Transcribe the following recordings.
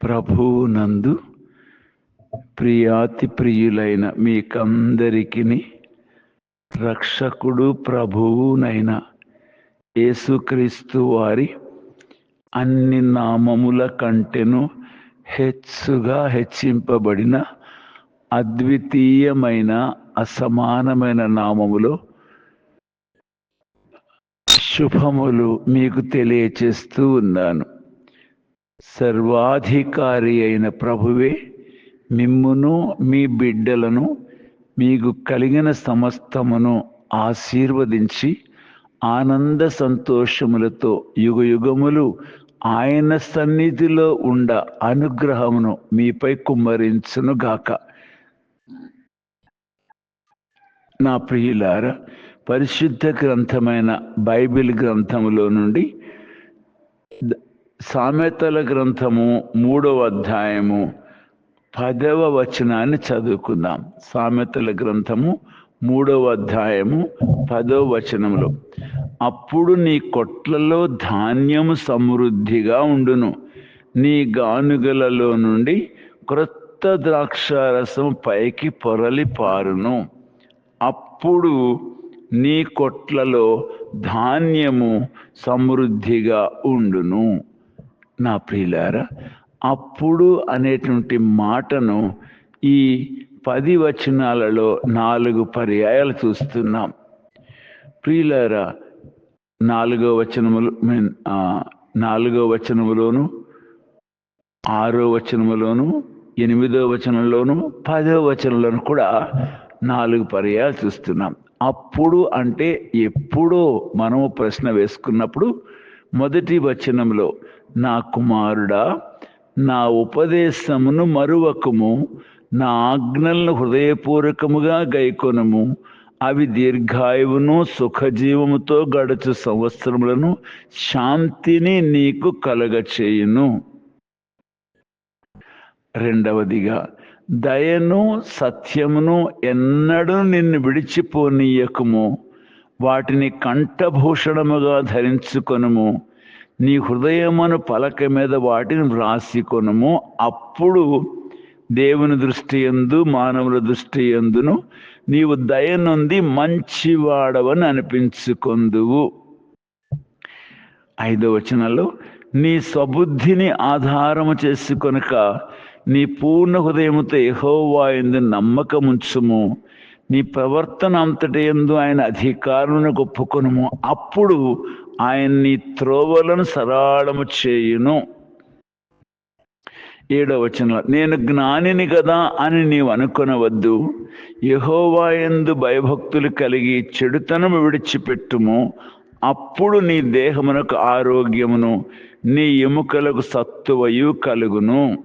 ప్రభువునందు ప్రియాతి ప్రియులైన మీకందరికీ రక్షకుడు ప్రభువునైన యేసుక్రీస్తు వారి అన్ని నామముల కంటెను హెచ్చుగా హెచ్చింపబడిన అద్వితీయమైన అసమానమైన నామములో శుభములు మీకు తెలియచేస్తూ ఉన్నాను. సర్వాధికారి అయిన ప్రభువే మిమ్మును మీ బిడ్డలను మీకు కలిగిన సమస్తమును ఆశీర్వదించి ఆనంద సంతోషములతో యుగ యుగములు ఆయన సన్నిధిలో ఉండ అనుగ్రహమును మీపై కుమ్మరించునుగాక. నా ప్రియులార పరిశుద్ధ గ్రంథమైన బైబిల్ గ్రంథములో నుండి సామెతల గ్రంథము మూడవ అధ్యాయము పదవ వచనాన్ని చదువుకుందాం. సామెతల గ్రంథము మూడవ అధ్యాయము పదవ వచనంలో అప్పుడు నీ కొట్లలో ధాన్యము సమృద్ధిగా ఉండును. నీ గానుగలలో నుండి క్రొత్త ద్రాక్షారసం పైకి పొరలి పారును. అప్పుడు నీ కొట్లలో ధాన్యము సమృద్ధిగా ఉండును. నా ప్రియులారా అప్పుడు అనేటువంటి మాటను ఈ పది వచనాలలో నాలుగు పర్యాయాలు చూస్తున్నాం. ప్రియులారా నాలుగో వచనములు మీన్ నాలుగో వచనములోను ఆరో వచనములోను ఎనిమిదో వచనంలోను పదో వచనంలోను కూడా నాలుగు పర్యాలు చూస్తున్నాం. అప్పుడు అంటే ఎప్పుడో మనము ప్రశ్న వేసుకున్నప్పుడు మొదటి వచనంలో నా కుమారుడా నా ఉపదేశమును మరువకము నా ఆజ్ఞలను హృదయపూర్వకముగా గైకొనము. అవి దీర్ఘాయువును సుఖజీవముతో గడుచు సంవత్సరములను శాంతిని నీకు కలగచేయును. రెండవదిగా దయను సత్యమును ఎన్నడూ నిన్ను విడిచిపోనీయకము. వాటిని కంఠభూషణముగా ధరించుకొనుము. నీ హృదయమును పలక మీద వాటిని వ్రాసికొనము. అప్పుడు దేవుని దృష్టి ఎందు మానవుల దృష్టి ఎందును నీవు దయనుంది మంచివాడవని అనిపించుకొందువు. ఐదో వచనంలో నీ స్వబుద్ధిని ఆధారము చేసుకొనక నీ పూర్ణ హృదయముతో ఎహోవా ఎందు నమ్మకముంచుము. నీ ప్రవర్తన అంతటి ఎందు ఆయన అధికారులను ఒప్పుకొనుము. అప్పుడు ఆయన నీ త్రోవలను సరాళము చేయును. ఏడవ వచనంలో నేను జ్ఞానిని కదా అని నీవు అనుకొనవద్దు. యహోవాయందు భయభక్తులు కలిగి చెడుతనము విడిచిపెట్టుము. అప్పుడు నీ దేహమునకు ఆరోగ్యమును నీ ఎముకలకు సత్తువయు కలుగును.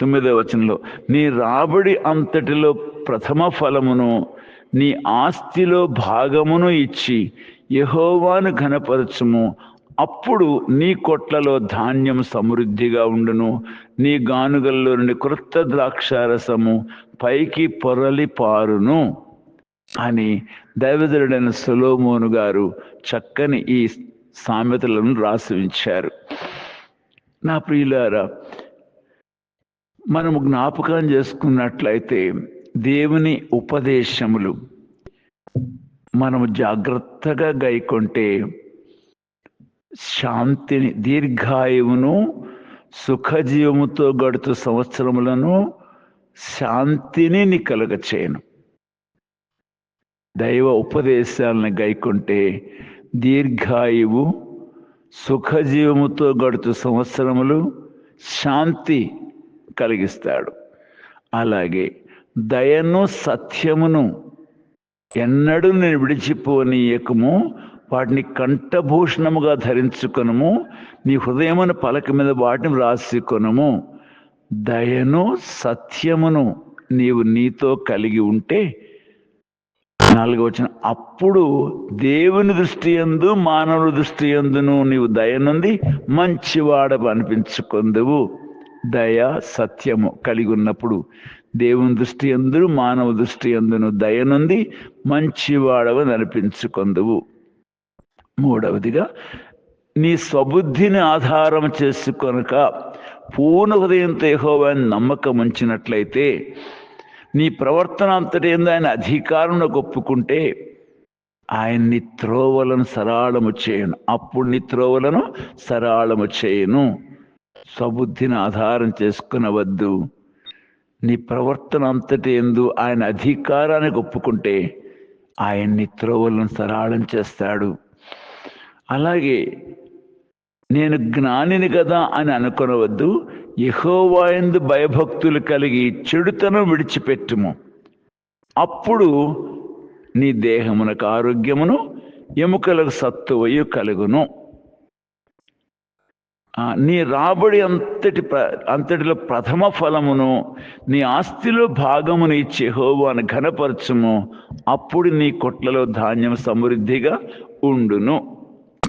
తొమ్మిదవ వచనంలో నీ రాబడి అంతటిలో ప్రథమ ఫలమును నీ ఆస్తిలో భాగమును ఇచ్చి యహోవాను ఘనపరచుము. అప్పుడు నీ కొట్లలో ధాన్యం సమృద్ధిగా ఉండును. నీ గానుగల్లో నుండి క్రొత్త ద్రాక్షారసము పైకి పొరలి పారును. అని దైవదుడైన సులోమోను గారు చక్కని ఈ సామెతలను రాసి ఉంచారు నా ప్రియులారా మనము జ్ఞాపకం చేసుకున్నట్లయితే దేవుని ఉపదేశములు మనము జాగ్రత్తగా గైకొంటే శాంతిని దీర్ఘాయువును సుఖజీవముతో గడుతూ సంవత్సరములను శాంతిని నీ కలుగచేయను. దైవ ఉపదేశాలను గైకుంటే దీర్ఘాయువు సుఖజీవముతో గడుతూ సంవత్సరములు శాంతి కలిగిస్తాడు. అలాగే దయను సత్యమును ఎన్నడూ నేను విడిచిపోనీయకము వాటిని కంఠభూషణముగా ధరించుకొనము నీ హృదయమున పలక మీద వాటిని రాసుకొనము దయను సత్యమును నీవు నీతో కలిగి ఉంటే నాలుగో వచ్చిన అప్పుడు దేవుని దృష్టి ఎందు మానవుల దృష్టి ఎందును నీవు దయనుంది మంచివాడ అనిపించుకుందువు దయ సత్యము కలిగి ఉన్నప్పుడు దేవుని దృష్టి ఎందును మానవ దృష్టి ఎందును దయనుంది మంచివాడవ నడిపించుకొందువు. మూడవదిగా నీ స్వబుద్ధిని ఆధారం చేసుకొనక పూర్ణ హృదయంతో యెహోవాని నమ్మకం ఉంచినట్లయితే నీ ప్రవర్తన అంతటేందో ఏందో ఆయన అధికారంలో ఒప్పుకుంటే ఆయన్ని త్రోవలను సరాళము చేయను. అప్పుడు నీ త్రోవలను సరాళము చేయను. స్వబుద్ధిని ఆధారం చేసుకునవద్దు. నీ ప్రవర్తన అంతటి ఎందు ఆయన అధికారానికి ఒప్పుకుంటే ఆయన్ని త్రోవలను సరాళం చేస్తాడు. అలాగే నేను జ్ఞానిని కదా అని అనుకునవద్దు యహోవాయందు భయభక్తులు కలిగి చెడుతనం విడిచిపెట్టుము. అప్పుడు నీ దేహమునకు ఆరోగ్యమును ఎముకలకు సత్తువయు కలుగును. నీ రాబడి అంతటి ప్ర- అంతటిలో ప్రథమ ఫలమును నీ ఆస్తిలో భాగమును ఇచ్చే హోవాను ఘనపరచుము. అప్పుడు నీ కొట్లలో ధాన్యం సమృద్ధిగా ఉండును.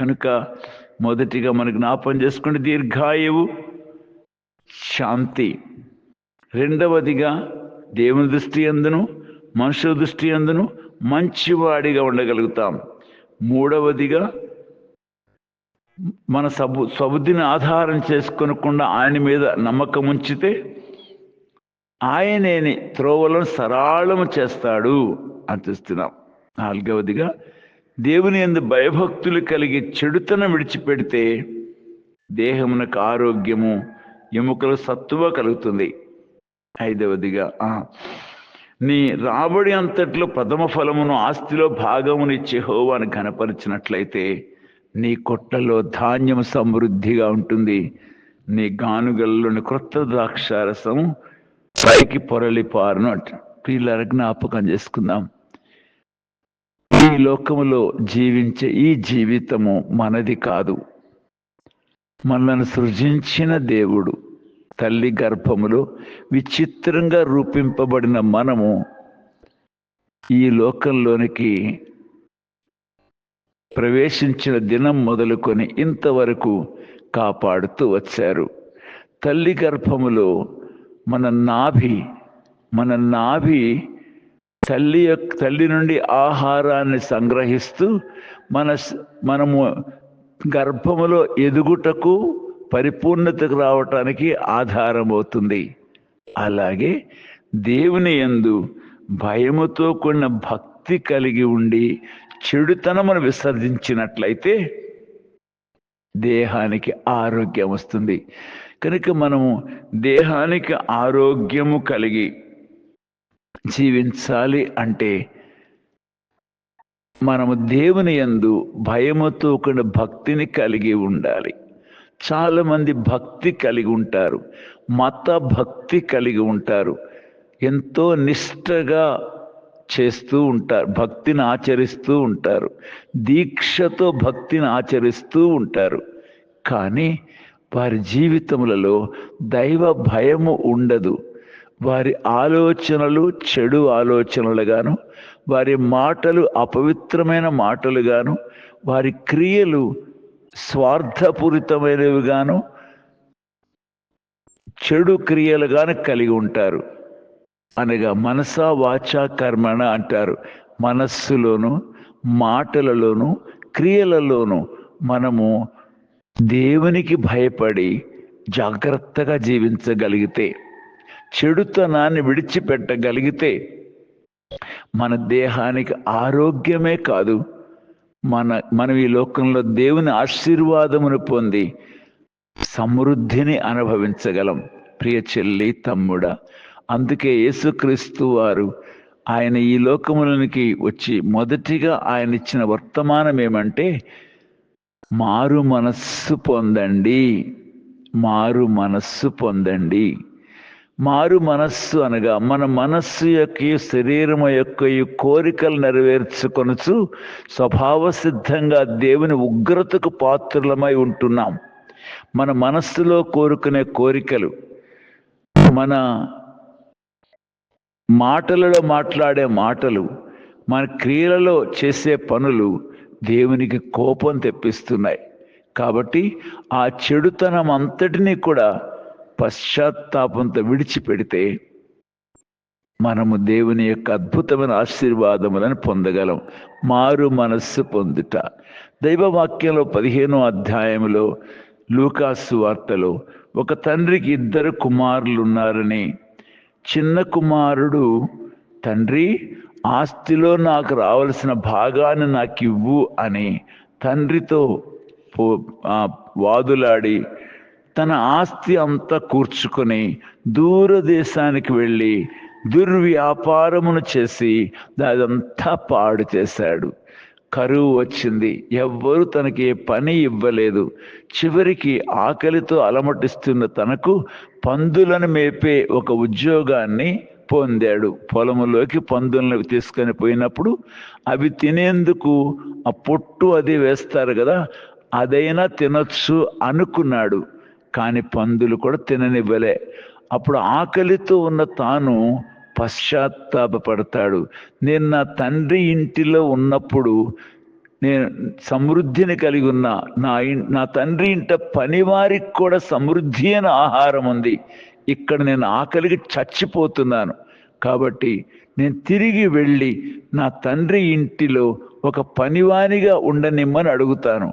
కనుక మొదటిగా మనకు జ్ఞాపం చేసుకుని దీర్ఘాయువు శాంతి. రెండవదిగా దేవుని దృష్టి అందును మనుషుల దృష్టి అందును మంచివాడిగా ఉండగలుగుతాం. మూడవదిగా మన సబు సబుద్ధిని ఆధారం చేసుకొనకుండా ఆయన మీద నమ్మకం ఉంచితే ఆయనేని త్రోవలను సరాళము చేస్తాడు అని చూస్తున్నాం. నాలుగవదిగా దేవుని ఎందు భయభక్తులు కలిగి చెడుతనం విడిచిపెడితే దేహమునకు ఆరోగ్యము ఎముకలు సత్తువ కలుగుతుంది. ఐదవదిగా నీ రాబడి అంతట్లో ప్రథమ ఫలమును ఆస్తిలో భాగమునిచ్చే ఇచ్చే హోవాను ఘనపరిచినట్లయితే నీ కొట్టలో ధాన్యం సమృద్ధిగా ఉంటుంది. నీ గానుగల్లోని క్రొత్త ద్రాక్షారసం పైకి పొరలి పారును అంట. పిల్లల జ్ఞాపకం చేసుకుందాం. ఈ లోకములో జీవించే ఈ జీవితము మనది కాదు. మనల్ని సృజించిన దేవుడు తల్లి గర్భములో విచిత్రంగా రూపింపబడిన మనము ఈ లోకంలోనికి ప్రవేశించిన దినం మొదలుకొని ఇంతవరకు కాపాడుతూ వచ్చారు. తల్లి గర్భములో మన నాభి మన నాభి తల్లి యొక్క తల్లి నుండి ఆహారాన్ని సంగ్రహిస్తూ మన మనము గర్భములో ఎదుగుటకు పరిపూర్ణతకు రావటానికి ఆధారమవుతుంది. అలాగే దేవుని యందు భయముతో కూడిన భక్తి కలిగి ఉండి చెడుతనమును విసర్జించినట్లయితే దేహానికి ఆరోగ్యం వస్తుంది. కనుక మనము దేహానికి ఆరోగ్యము కలిగి జీవించాలి అంటే మనము దేవుని యందు భయముతో కూడిన భక్తిని కలిగి ఉండాలి. చాలామంది భక్తి కలిగి ఉంటారు మత భక్తి కలిగి ఉంటారు. ఎంతో నిష్టగా చేస్తూ ఉంటారు భక్తిని ఆచరిస్తూ ఉంటారు దీక్షతో భక్తిని ఆచరిస్తూ ఉంటారు. కానీ వారి జీవితములలో దైవ భయము ఉండదు. వారి ఆలోచనలు చెడు ఆలోచనలుగాను వారి మాటలు అపవిత్రమైన మాటలుగాను వారి క్రియలు స్వార్థపూరితమైనవిగాను చెడు క్రియలుగాను కలిగి ఉంటారు. అనగా మనస వాచ కర్మణ అంటారు. మనస్సులోను మాటలలోను క్రియలలోను మనము దేవునికి భయపడి జాగ్రత్తగా జీవించగలిగితే చెడుతనాన్ని విడిచిపెట్టగలిగితే మన దేహానికి ఆరోగ్యమే కాదు. మన మనం ఈ లోకంలో దేవుని ఆశీర్వాదమును పొంది సమృద్ధిని అనుభవించగలం. ప్రియ చెల్లి తమ్ముడా అందుకే యేసుక్రీస్తు వారు ఆయన ఈ లోకములనికి వచ్చి మొదటిగా ఆయన ఇచ్చిన వర్తమానం ఏమంటే మారు మనస్సు పొందండి మారు మనస్సు పొందండి. మారు మనస్సు అనగా మన మనస్సు యొక్క శరీరము యొక్క ఈ కోరికలు నెరవేర్చుకొనుచు స్వభావ సిద్ధంగా దేవుని ఉగ్రతకు పాత్రులమై ఉంటున్నాం. మన మనస్సులో కోరుకునే కోరికలు మన మాటలలో మాట్లాడే మాటలు మన క్రియలలో చేసే పనులు దేవునికి కోపం తెప్పిస్తున్నాయి. కాబట్టి ఆ చెడుతనం అంతటినీ కూడా పశ్చాత్తాపంతో విడిచిపెడితే మనము దేవుని యొక్క అద్భుతమైన ఆశీర్వాదములను పొందగలం. మారు మనస్సు పొందుట. దైవవాక్యంలో పదిహేనో అధ్యాయంలో లూకాసు వార్తలో ఒక తండ్రికి ఇద్దరు కుమారులు ఉన్నారని చిన్న కుమారుడు తండ్రి ఆస్తిలో నాకు రావలసిన భాగాన్ని నాకు ఇవ్వు అని తండ్రితో పో వాదులాడి తన ఆస్తి అంతా కూర్చుకొని దూరదేశానికి వెళ్ళి దుర్వ్యాపారమును చేసి అదంతా పాడు చేశాడు. కరువు వచ్చింది. ఎవ్వరు తనకి ఏ పని ఇవ్వలేదు. చివరికి ఆకలితో అలమటిస్తున్న తనకు పందులను మేపే ఒక ఉద్యోగాన్ని పొందాడు. పొలంలోకి పందులను తీసుకొని పోయినప్పుడు అవి తినేందుకు ఆ పొట్టు అది వేస్తారు కదా అదైనా తినొచ్చు అనుకున్నాడు. కానీ పందులు కూడా తిననివ్వలే. అప్పుడు ఆకలితో ఉన్న తాను పశ్చాత్తాపడతాడు నేను నా తండ్రి ఇంటిలో ఉన్నప్పుడు నేను సమృద్ధిని కలిగి ఉన్న నా నా తండ్రి ఇంట పనివారికి కూడా సమృద్ధి అయిన ఆహారం ఉంది. ఇక్కడ నేను ఆకలికి చచ్చిపోతున్నాను. కాబట్టి నేను తిరిగి వెళ్ళి నా తండ్రి ఇంటిలో ఒక పనివానిగా ఉండనిమ్మని అడుగుతాను.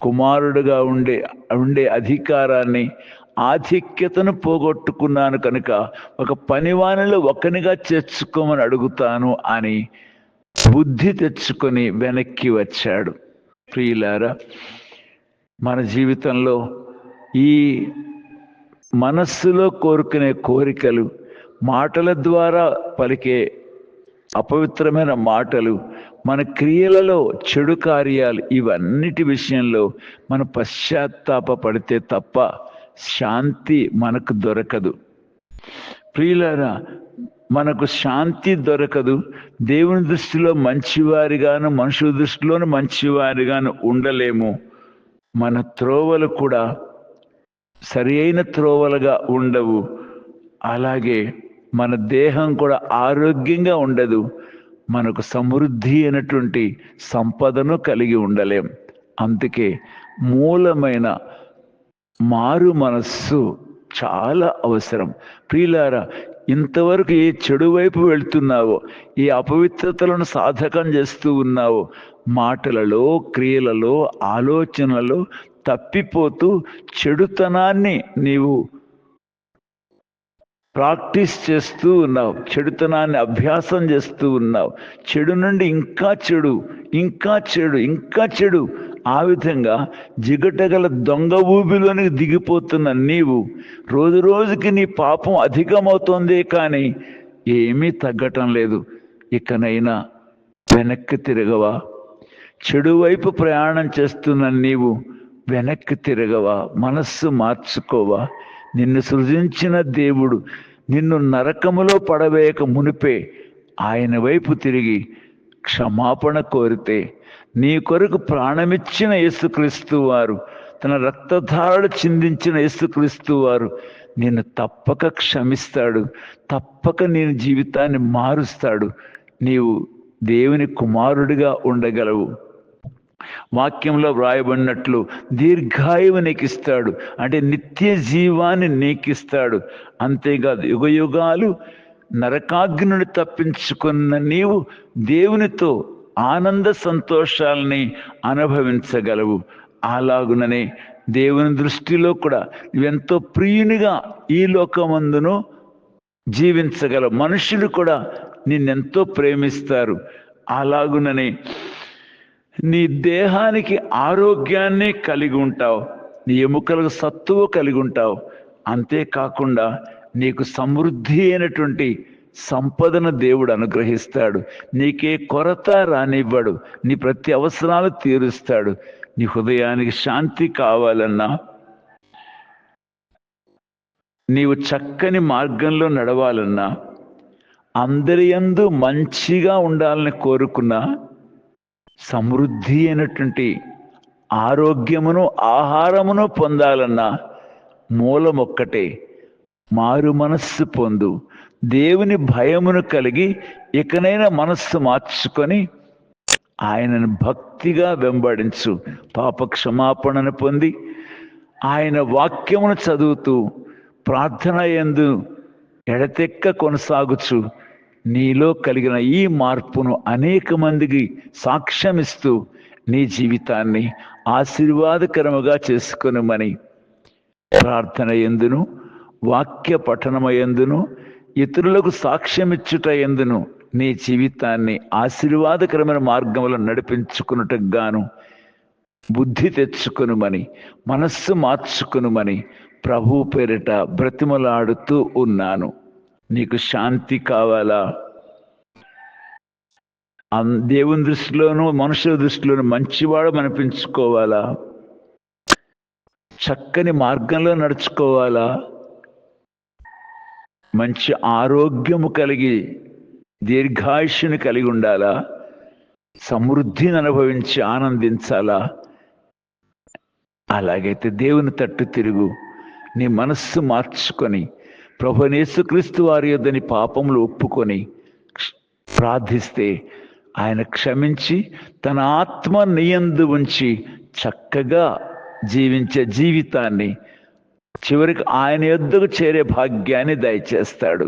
కుమారుడుగా ఉండే ఉండే అధికారాన్ని ఆధిక్యతను పోగొట్టుకున్నాను కనుక ఒక పనివానిలో ఒకనిగా చేర్చుకోమని అడుగుతాను అని బుద్ధి తెచ్చుకొని వెనక్కి వచ్చాడు. ప్రియులారా మన జీవితంలో ఈ మనస్సులో కోరుకునే కోరికలు మాటల ద్వారా పలికే అపవిత్రమైన మాటలు మన క్రియలలో చెడు కార్యాలు ఇవన్నిటి విషయంలో మన పశ్చాత్తాప పడితే తప్ప శాంతి మనకు దొరకదు. ప్రియులారా మనకు శాంతి దొరకదు. దేవుని దృష్టిలో మంచివారిగాను మనుషుల దృష్టిలోను మంచివారిగాను ఉండలేము. మన త్రోవలు కూడా సరి అయిన త్రోవలుగా ఉండవు. అలాగే మన దేహం కూడా ఆరోగ్యంగా ఉండదు. మనకు సమృద్ధి అయినటువంటి సంపదను కలిగి ఉండలేం. అందుకే మూలమైన మారు మనస్సు చాలా అవసరం. ప్రియులారా ఇంతవరకు ఏ చెడు వైపు వెళ్తున్నావో ఈ అపవిత్రతలను సాధకం చేస్తూ ఉన్నావో మాటలలో క్రియలలో ఆలోచనలలో తప్పిపోతూ చెడుతనాన్ని నీవు ప్రాక్టీస్ చేస్తూ ఉన్నావు. చెడుతనాన్ని అభ్యాసం చేస్తూ ఉన్నావు. చెడు నుండి ఇంకా చెడు ఇంకా చెడు ఇంకా చెడు ఆ విధంగా జిగటగల దొంగ ఊబిలోనికి దిగిపోతున్న నీవు రోజు రోజుకి నీ పాపం అధికమవుతోంది కానీ ఏమీ తగ్గటం లేదు. ఇకనైనా వెనక్కి తిరగవా. చెడు వైపు ప్రయాణం చేస్తున్న నీవు వెనక్కి తిరగవా. మనస్సు మార్చుకోవా. నిన్ను సృజించిన దేవుడు నిన్ను నరకములో పడవేయక మునిపే ఆయన వైపు తిరిగి క్షమాపణ కోరితే నీ కొరకు ప్రాణమిచ్చిన యేసుక్రీస్తు వారు తన రక్తధారలు చిందించిన యేసుక్రీస్తు వారు నిన్ను తప్పక క్షమిస్తాడు తప్పక నేను జీవితాన్ని మారుస్తాడు నీవు దేవుని కుమారుడిగా ఉండగలవు. వాక్యంలో వ్రాయబడినట్లు దీర్ఘాయువు నీకిస్తాడు అంటే నిత్య జీవాన్ని నీకిస్తాడు. అంతేకాదు యుగయుగాలు యుగాలు తప్పించుకున్న నీవు దేవునితో ఆనంద సంతోషాలని అనుభవించగలవు. అలాగుననే దేవుని దృష్టిలో కూడా నువ్వెంతో ప్రియునిగా ఈ లోకమందును జీవించగలవు. మనుషులు కూడా నిన్నెంతో ప్రేమిస్తారు. అలాగుననే నీ దేహానికి ఆరోగ్యాన్ని కలిగి ఉంటావు. నీ ఎముకలకు సత్తువు కలిగి ఉంటావు. అంతేకాకుండా నీకు సమృద్ధి అయినటువంటి సంపదను దేవుడు అనుగ్రహిస్తాడు. నీకే కొరత రానివ్వడు. నీ ప్రతి అవసరాలు తీరుస్తాడు. నీ హృదయానికి శాంతి కావాలన్నా నీవు చక్కని మార్గంలో నడవాలన్నా అందరి యందు మంచిగా ఉండాలని కోరుకున్న సమృద్ధి అయినటువంటి ఆరోగ్యమును ఆహారమును పొందాలన్నా మూలం ఒక్కటే మారు మనస్సు పొందు. దేవుని భయమును కలిగి ఇకనైనా మనస్సు మార్చుకొని ఆయనను భక్తిగా వెంబడించు. పాప క్షమాపణను పొంది ఆయన వాక్యమును చదువుతూ ప్రార్థన ఎందు ఎడతెక్క కొనసాగుచు. నీలో కలిగిన ఈ మార్పును అనేక మందికి సాక్ష్యమిస్తూ నీ జీవితాన్ని ఆశీర్వాదకరముగా చేసుకొనుమని ప్రార్థన ఎందును వాక్య పఠనమయందును ఇతరులకు సాక్ష్యమిచ్చుట ఎందును? నీ జీవితాన్ని ఆశీర్వాదకరమైన మార్గంలో నడిపించుకున్నట్టుకు గాను బుద్ధి తెచ్చుకొనుమని మనస్సు మార్చుకునుమని ప్రభు పేరిట బ్రతిమలాడుతూ ఉన్నాను. నీకు శాంతి కావాలా? అన్- దేవుని దృష్టిలోనూ మనుషుల దృష్టిలోనూ మంచివాడు అనిపించుకోవాలా చక్కని మార్గంలో నడుచుకోవాలా? మంచి ఆరోగ్యము కలిగి దీర్ఘాయుష్యుని కలిగి ఉండాలా? సమృద్ధిని అనుభవించి ఆనందించాలా? అలాగైతే దేవుని తట్టు తిరుగు. నీ మనస్సు మార్చుకొని ప్రభునేసుక్రీస్తు వారి యొద్దని పాపములు ఒప్పుకొని ప్రార్థిస్తే ఆయన క్షమించి తన ఆత్మ నియందు ఉంచి చక్కగా జీవించే జీవితాన్ని చివరికి ఆయన యొద్దకు చేరే భాగ్యాన్ని దయచేస్తాడు.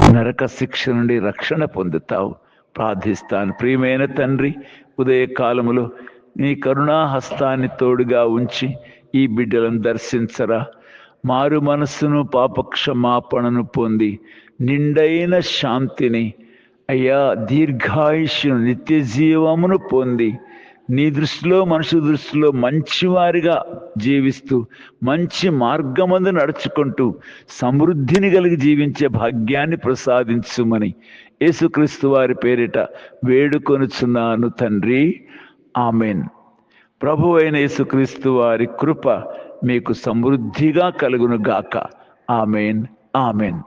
నరక శిక్ష నుండి రక్షణ పొందుతావు. ప్రార్థిస్తాను. ప్రియమైన తండ్రి ఉదయకాలములో నీ కరుణా హస్తాన్ని తోడుగా ఉంచి ఈ బిడ్డలను దర్శించరా. మారు మనస్సును పాపక్షమాపణను పొంది నిండైన శాంతిని అయ్యా దీర్ఘాయుష్యును నిత్య జీవమును పొంది నీ దృష్టిలో మనుషుల దృష్టిలో మంచివారిగా జీవిస్తూ మంచి మార్గమందు నడుచుకుంటూ సమృద్ధిని కలిగి జీవించే భాగ్యాన్ని ప్రసాదించుమని యేసుక్రీస్తు వారి పేరిట వేడుకొనుచున్నాను తండ్రి. ఆమెన్. ప్రభు అయిన యేసుక్రీస్తు వారి కృప మీకు సమృద్ధిగా కలుగును గాక ఆమెన్. ఆమెన్.